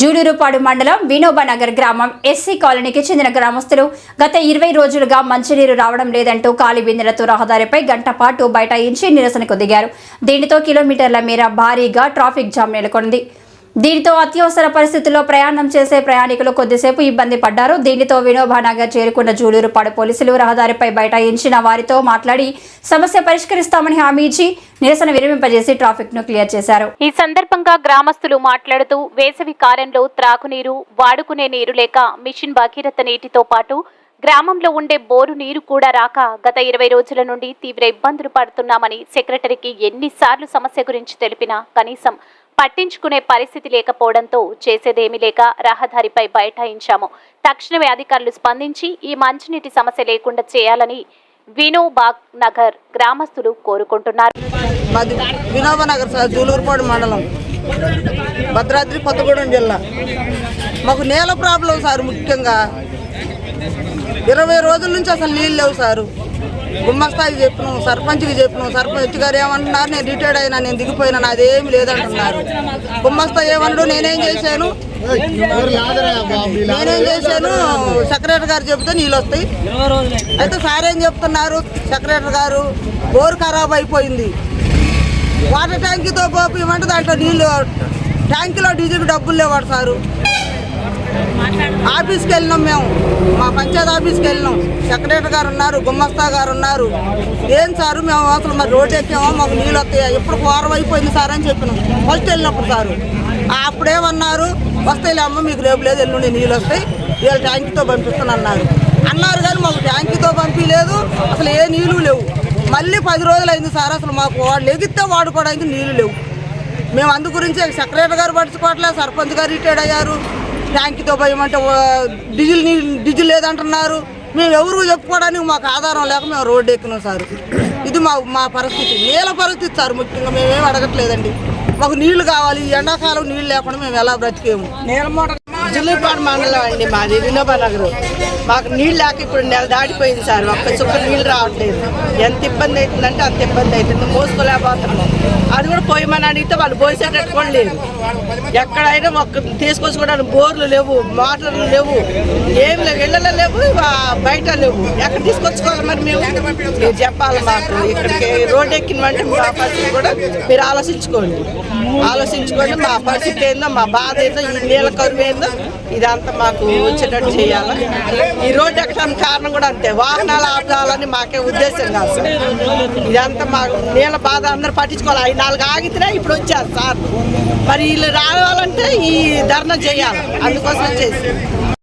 జూలూరుపాడు మండలం వినోబనగర్ గ్రామం ఎస్సీ కాలనీకి చెందిన గ్రామస్తులు గత ఇరవై రోజులుగా మంచినీరు రావడం లేదంటూ కాలి బిందెలతో రహదారిపై గంట పాటు బైఠాయించి నిరసనకు దిగారు. దీనితో కిలోమీటర్ల మేర భారీగా ట్రాఫిక్ జామ్ నెలకొంది. దీనితో అత్యవసర పరిస్థితుల్లో ప్రయాణం చేసే ప్రయాణికులు కొద్దిసేపు ఇబ్బంది పడ్డారు. దీనితో వినోబానగర్ చేరుకున్న జూలూరుపాడు పోలీసులు రహదారిపై బైఠాయించిన వారితో మాట్లాడి సమస్య పరిష్కరిస్తామని హామీ ఇచ్చి నిరసన విరమింపజేసి ట్రాఫిక్ను క్లియర్ చేశారు. ఈ సందర్భంగా గ్రామస్తులు మాట్లాడుతూ వేసవి కాలంలో త్రాగునీరు వాడుకునే నీరు లేక మిషన్ భగీరథ నీటితో పాటు గ్రామంలో ఉండే బోరు నీరు కూడా రాక గత ఇరవై రోజుల నుండి తీవ్ర ఇబ్బందులు పడుతున్నామని సెక్రటరీకి ఎన్నిసార్లు సమస్య గురించి తెలిపినా కనీసం పట్టించుకునే పరిస్థితి లేకపోవడంతో చేసేదేమీ లేక రహదారిపై బైఠాయించాము. తక్షణమే అధికారులు స్పందించి ఈ మంచినీటి సమస్య లేకుండా చేయాలని వినోబాగ్ నగర్ గ్రామస్తులు కోరుకుంటున్నారు. మాది సార్ జూలూరుపాడు మండలం భద్రాద్రి కొత్తగూడెం జిల్లా. మాకు నేల ప్రాబ్లం సార్ ముఖ్యంగా. ఇరవై రోజుల నుంచి అసలు నీళ్ళు లేవు సారు. గుమ్మస్తాయికి చెప్పినాం సర్పంచ్కి చెప్పినాం సర్పంచ్ గారు ఏమంటున్నారు? నేను రిటైర్డ్ అయినా నేను దిగిపోయినా నాదేమి లేదంటున్నారు. గుమ్మస్తా ఏమన్నాడు? నేనేం చేశాను? నేనేం చేశాను? సెక్రటరీ గారు చెబితే నీళ్ళు వస్తాయి. అయితే సార్ ఏం చెప్తున్నారు? సెక్రటరీ గారు బోరు ఖరాబ్ అయిపోయింది. వాటర్ ట్యాంకీతో పోపు ఇవ్వంటే దాంట్లో నీళ్ళు ట్యాంకీలో డీజిల్ డబ్బులు లేవాడు సారు. ఆఫీస్కి వెళ్ళినాం మేము. మా పంచాయతీ ఆఫీస్కి వెళ్ళినాం. సెక్రటరీ గారు ఉన్నారు గుమ్మస్తా గారు ఉన్నారు. ఏం సారు మేము అసలు మరి రోడ్డు ఎక్కామో మాకు నీళ్ళు వస్తాయా? ఎప్పుడు వారం అయిపోయింది సార్ అని చెప్పినాం. ఫస్ట్ వెళ్ళినప్పుడు సారు. అప్పుడేమన్నారు వస్తాయిలే అమ్మ మీకు రేపు లేదు ఎల్లుండి నీళ్ళు వస్తాయి వీళ్ళు ట్యాంకీతో పంపిస్తాను అన్నారు. అన్నారు కానీ మాకు ట్యాంకీతో పంపించలేదు అసలు ఏ నీళ్ళు లేవు. మళ్ళీ పది రోజులు అయింది సార్ అసలు మాకు వాళ్ళు ఎగిస్తే వాడుకోవడానికి నీళ్ళు లేవు. మేము అందు గురించి సెక్రటరీ గారు పడుచుకోవట్లేదు సర్పంచ్ గారు రిటైర్డ్ అయ్యారు. ట్యాంక్తో పోయమంటే ఓ, డీజిల్ నీ డీజిల్ లేదంటున్నారు. మేము ఎవరు చెప్పుకోవడానికి మాకు ఆధారం లేక మేము రోడ్డు ఎక్కినాం సార్. ఇది మా మా పరిస్థితి. నీళ్ళ పరిస్థితి సార్ ముఖ్యంగా మేమేం అడగట్లేదండి. మాకు నీళ్ళు కావాలి ఎండాకాలం నీళ్ళు లేకుండా మేము ఎలా బ్రతికేము? జుల్లిపాడు మండలం అండి మాది వినోబా నగరం మాకు నీళ్ళు లేక ఇప్పుడు నెల దాటిపోయింది సార్. ఒక్క చుక్క నీళ్ళు రావట్లేదు. ఎంత ఇబ్బంది అవుతుందంటే అంత ఇబ్బంది అవుతుంది. మోసుకోలేకపోతున్నాం. అది కూడా పోయమని అడిగితే వాళ్ళు పోసేటట్టు కూడా లేదు ఎక్కడైనా ఒక్క తీసుకొచ్చుకోవడానికి బోర్లు లేవు మోటార్లు లేవు ఏం లేవు ఇళ్ళలో లేవు బయట లేవు. ఎక్కడ తీసుకొచ్చుకోవాలి మరి మేము? మీరు చెప్పాలి మాకు. ఇక్కడికి రోడ్ ఎక్కినమంటే మా పరిస్థితి కూడా మీరు ఆలోచించుకోండి. ఆలోచించుకోండి మా పరిస్థితి ఏందో మా బాధ ఏందో ఈ నీళ్ళ కరువు ఏందో ఇదంతా మాకు వచ్చేటట్టు చేయాలి. ఈ రోడ్డు ఎక్కడానికి కారణం కూడా అంతే. వాహనాలు ఆపాలని మాకే ఉద్దేశం కాదు ఇదంతా మాకు నీళ్ళ బాధ అందరూ పట్టించుకోవాలి. నాలుగు ఆగితేనే ఇప్పుడు వచ్చారు సార్. మరి వీళ్ళు రావాలంటే ఈ ధర్నా చేయాలి. అందుకోసం చేసి